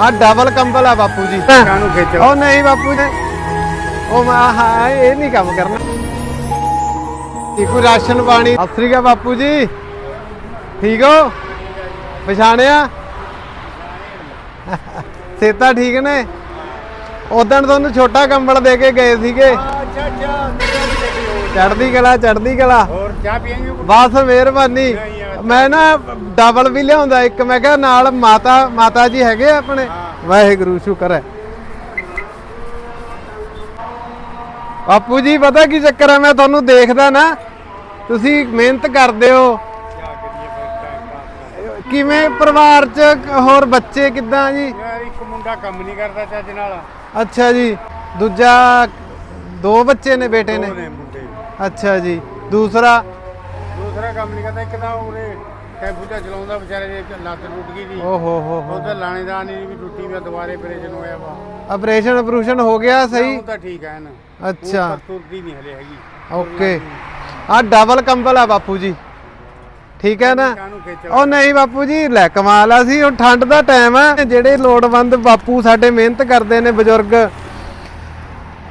ਆ ਡਬਲ ਕੰਬਲ ਆ ਬਾਪੂ ਜੀ। ਉਹ ਨਹੀਂ ਬਾਪੂ ਜੀ। ਉਹ ਮੈਂ ਹਾਂ ਇਹ ਨਹੀਂ ਕੰਮ ਕਰਨਾ। ਕੋਈ ਰਾਸ਼ਨ ਪਾਣੀ। ਸਤਿ ਸ੍ਰੀ ਅਕਾਲ ਬਾਪੂ ਜੀ। ਠੀਕ ਹੋ? ਪਛਾਣਿਆ? ਸੇਤਾ ਠੀਕ ਨੇ? ਉਦੋਂ ਤੁਹਾਨੂੰ ਛੋਟਾ ਕੰਬਲ ਦੇ ਕੇ ਗਏ ਸੀਗੇ। ਅੱਛਾ ਅੱਛਾ। ਚੜਦੀ ਕਲਾ ਚੜਦੀ ਕਲਾ। ਹੋਰ ਚਾਹ ਪੀਏਂਗੇ? ਬਸ ਮਿਹਰਬਾਨੀ। ਮੈਂ ਨਾ ਡਬਲ ਵੀ ਲਿਆਉਂਦਾ ਇੱਕ ਮੈਂ ਕਿਹਾ ਨਾਲ ਮਾਤਾ ਮਾਤਾ ਜੀ ਹੈਗੇ ਆਪਣੇ। ਵਾਹਿਗੁਰੂ ਸ਼ੁਕਰ ਹੈ। ਬਾਪੂ ਜੀ ਪਤਾ ਕੀ ਚੱਕਰ ਹੈ ਮੈਂ ਤੁਹਾਨੂੰ ਦੇਖਦਾ ਨਾ ਤੁਸੀਂ ਮਿਹਨਤ ਕਰਦੇ ਹੋ। ਕਿਵੇਂ ਪਰਿਵਾਰ ਚ ਹੋਰ ਬੱਚੇ ਕਿੱਦਾਂ ਜੀ? ਯਾਰ ਇੱਕ ਮੁੰਡਾ ਕੰਮ ਨਹੀਂ ਕਰਦਾ ਚੱਜ ਨਾਲ। ਅੱਛਾ ਜੀ ਦੂਜਾ ਦੋ ਬੱਚੇ ਨੇ ਬੇਟੇ ਦੋ ਨੇ ਨੇ ਮੁੰਡੇ। ਅੱਛਾ ਜੀ ਦੂਸਰਾ? ਦੂਸਰਾ ਕੰਮ ਨਹੀਂ ਕਰਦਾ ਇੱਕ ਤਾਂ ਉਹਨੇ ਤੇ ਚਲਾਉਂਦਾ ਵਿਚਾਰੇ ਦੀ ਲੱਤ ਟੁੱਟ ਗਈ ਦੀ ਓ ਹੋ ਹੋ। ਹੋ ਉਹਦਾ ਲਾਣੇਦਾਰ ਨਹੀਂ ਵੀ ਟੁੱਟੀ ਵੀ ਆ, ਦੁਬਾਰੇ ਆਪਰੇਸ਼ਨ ਹੋਇਆ ਵਾ। ਆਪਰੇਸ਼ਨ ਆਪਰੇਸ਼ਨ ਹੋ ਗਿਆ ਸਹੀ? ਉਹ ਤਾਂ ਠੀਕ ਹੈ ਨਾ ਅੱਛਾ। ਪਰ ਤੁਰਦੀ ਨਹੀਂ ਹਲੇ ਹੈਗੀ। ਓਕੇ। ਆ ਡਬਲ ਕੰਬਲ ਆ ਬਾਪੂ ਜੀ। ਠੀਕ ਹੈ ਨਾ? ਖੇਚੋ ਉਹ ਨਹੀਂ ਬਾਪੂ ਜੀ ਲੈ ਕਮਾਲ ਆ ਸੀ ਹੁਣ ਠੰਡ ਦਾ ਟਾਈਮ ਆ। ਜਿਹੜੇ ਲੋੜਵੰਦ ਬਾਪੂ ਸਾਡੇ ਮਿਹਨਤ ਕਰਦੇ ਨੇ ਬਜ਼ੁਰਗ।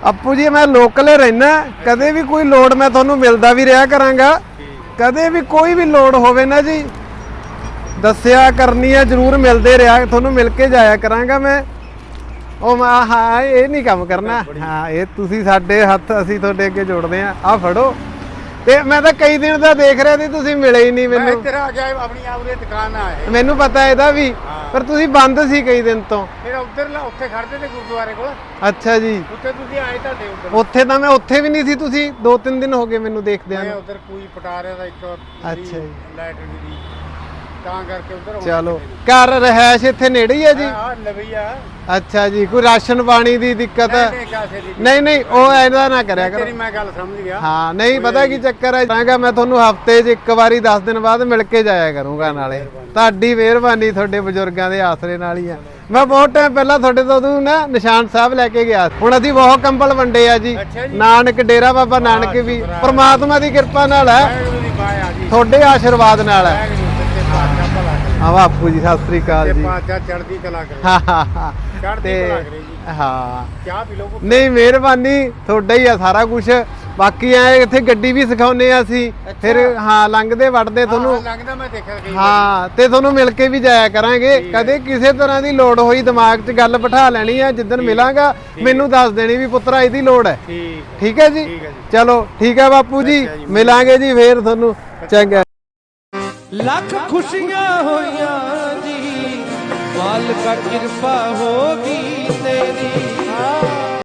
ਆਪੂ ਜੀ ਮੈਂ ਲੋਕਲ ਰਹਿਣਾ ਕਦੇ ਵੀ ਕੋਈ ਲੋੜ ਮੈਂ ਤੁਹਾਨੂੰ ਮਿਲਦਾ ਵੀ ਰਿਹਾ ਕਰਾਂਗਾ। ਕਦੇ ਵੀ ਕੋਈ ਵੀ ਲੋੜ ਹੋਵੇ ਨਾ ਜੀ ਦੱਸਿਆ ਕਰਨੀ ਆ ਜਰੂਰ ਮਿਲਦੇ ਰਿਹਾ ਤੁਹਾਨੂੰ ਮਿਲ ਕੇ ਜਾਇਆ ਕਰਾਂਗਾ ਮੈਂ। ਉਹ ਮੈਂ ਹਾਂ ਇਹ ਨਹੀਂ ਕੰਮ ਕਰਨਾ। ਹਾਂ ਇਹ ਤੁਸੀਂ ਸਾਡੇ ਹੱਥ ਅਸੀਂ ਤੁਹਾਡੇ ਅੱਗੇ ਜੋੜਦੇ ਆ। ਆ ਫੜੋ। ਤੇ ਮੈਂ ਤਾਂ ਕਈ ਦਿਨ ਦਾ ਦੇਖ ਰਿਹਾ ਸੀ ਤੁਸੀਂ ਮਿਲੇ ਹੀ ਨਹੀਂ ਮੈਨੂੰ। ਇੱਧਰ ਆ ਗਿਆ ਆਪਣੀ ਆਪ ਦੀ ਦੁਕਾਨ ਆ ਮੈਨੂੰ ਪਤਾ ਇਹਦਾ ਵੀ ਪਰ ਤੁਸੀਂ ਬੰਦ ਸੀ ਕਈ ਦਿਨ ਤੋਂ। ਫਿਰ ਉੱਧਰ ਲਾ ਉੱਥੇ ਖੜਦੇ ਤੇ ਗੁਰਦੁਆਰੇ ਕੋਲ। ਅੱਛਾ ਜੀ। ਉੱਥੇ ਤੁਸੀਂ ਆਏ ਤੁਹਾਡੇ ਉੱਧਰ। ਉੱਥੇ ਤਾਂ ਮੈਂ ਉੱਥੇ ਵੀ ਨਹੀਂ ਸੀ ਤੁਸੀਂ। ਦੋ ਤਿੰਨ ਦਿਨ ਹੋ ਗਏ ਮੈਨੂੰ ਦੇਖਦਿਆਂ ਮੈਂ ਨੂੰ। ਉੱਧਰ ਕੋਈ ਪਟਾਰਿਆ ਦਾ ਇੱਕ ਅੱਛਾ ਜੀ। ਲਾਈਟ ਦੀ ਚਲੋ। ਘਰ ਰਹਿائش ਇੱਥੇ ਨੇੜੇ ਹੀ ਹੈ ਜੀ? ਆ। ਅੱਛਾ ਜੀ ਕੋਈ ਰਾਸ਼ਨ ਪਾਣੀ ਦੀ ਦਿੱਕਤ? ਹੈ ਨਹੀਂ ਨਹੀਂ ਉਹ ਐਦਾ ਨਾ ਕਰਿਆ ਕਰੋ। ਤੇਰੀ ਮੈਂ ਗੱਲ ਸਮਝ ਗਿਆ। ਹਾਂ ਨਹੀਂ ਪਤਾ ਕੀ ਚੱਕਰ ਹੈ? ਤਾਂਗਾ ਮੈਂ ਤੁਹਾਨੂੰ ਹਫ਼ਤੇ 'ਚ ਇੱਕ ਵਾਰੀ 10 ਦਿਨ ਬਾਅਦ ਮਿਲ ਕੇ ਜਾਇਆ ਕਰੂੰਗਾ ਨਾਲੇ। ਤੁਹਾਡੀ ਮਿਹਰਬਾਨੀ ਤੁਹਾਡੇ ਬਜ਼ੁਰਗਾਂ ਦੇ ਆਸਰੇ ਨਾਲ ਹੀ ਆ। ਮੈਂ ਬਹੁਤ ਟਾਈਮ ਪਹਿਲਾਂ ਤੁਹਾਡੇ ਤੋਂ ਤੂੰ ਨਾ ਨਿਸ਼ਾਨ ਸਾਹਿਬ ਲੈ ਕੇ ਗਿਆ। ਹੁਣ ਅਸੀਂ ਬਹੁਤ ਕੰਬਲ ਵੰਡੇ ਆ ਜੀ। ਨਾਨਕ ਡੇਰਾ ਬਾਬਾ ਨਾਨਕ ਵੀ। ਪ੍ਰਮਾਤਮਾ ਦੀ ਕਿਰਪਾ ਨਾਲ ਹੈ। ਤੁਹਾਡੇ ਆਸ਼ੀਰਵਾਦ ਨਾਲ ਹੈ। ਆ ਬਾਪੂ ਜੀ ਸਤਿ ਸ੍ਰੀ ਅਕਾਲ ਜੀ। ਪਾਤਸ਼ਾਹ ਚੜ੍ਹਦੀ ਕਲਾ ਕਰੇ। ਤੇ ਕਲਾ ਕਰੇ ਜੀ। ਹਾਂ। ਚਾਹ ਪੀ ਲਓ ਨਹੀਂ ਮਿਹਰਬਾਨੀ ਤੁਹਾਡਾ ਹੀ ਆ ਸਾਰਾ ਕੁਝ ਬਾਕੀ ਐ ਇੱਥੇ ਗੱਡੀ ਵੀ ਸਿਖਾਉਨੇ ਆ ਅਸੀਂ। ਫਿਰ ਹਾਂ ਲੰਘਦੇ ਵੜਦੇ ਤੁਹਾਨੂੰ। ਹਾਂ, ਲੱਗਦਾ ਮੈਂ ਦੇਖਿਆ ਗਈ ਹਾਂ ਤੇ ਤੁਹਾਨੂੰ ਮਿਲ ਕੇ ਵੀ ਜਾਇਆ ਕਰਾਂਗੇ। ਕਦੇ ਕਿਸੇ ਤਰ੍ਹਾਂ ਦੀ ਲੋੜ ਹੋਈ ਦਿਮਾਗ 'ਚ ਗੱਲ ਬਿਠਾ ਲੈਣੀ ਆ ਜਿੱਦਣ ਮਿਲਾਂਗਾ ਮੈਨੂੰ ਦੱਸ ਦੇਣੀ ਵੀ ਪੁੱਤਰਾ ਇਹਦੀ ਲੋੜ ਹੈ। ਠੀਕ। ਹੈ ਜੀ। ਚਲੋ ਠੀਕ ਹੈ ਬਾਪੂ ਜੀ। ਮਿਲਾਂਗੇ ਜੀ ਫੇਰ ਤੁਹਾਨੂੰ। ਚੰਗਾ। ਲੱਖ ਖੁਸ਼ੀਆਂ ਹੋਈਆਂ ਜੀ। ਮਾਲਕਾ ਕਿਰਪਾ ਹੋ ਗਈ ਤੇਰੀ।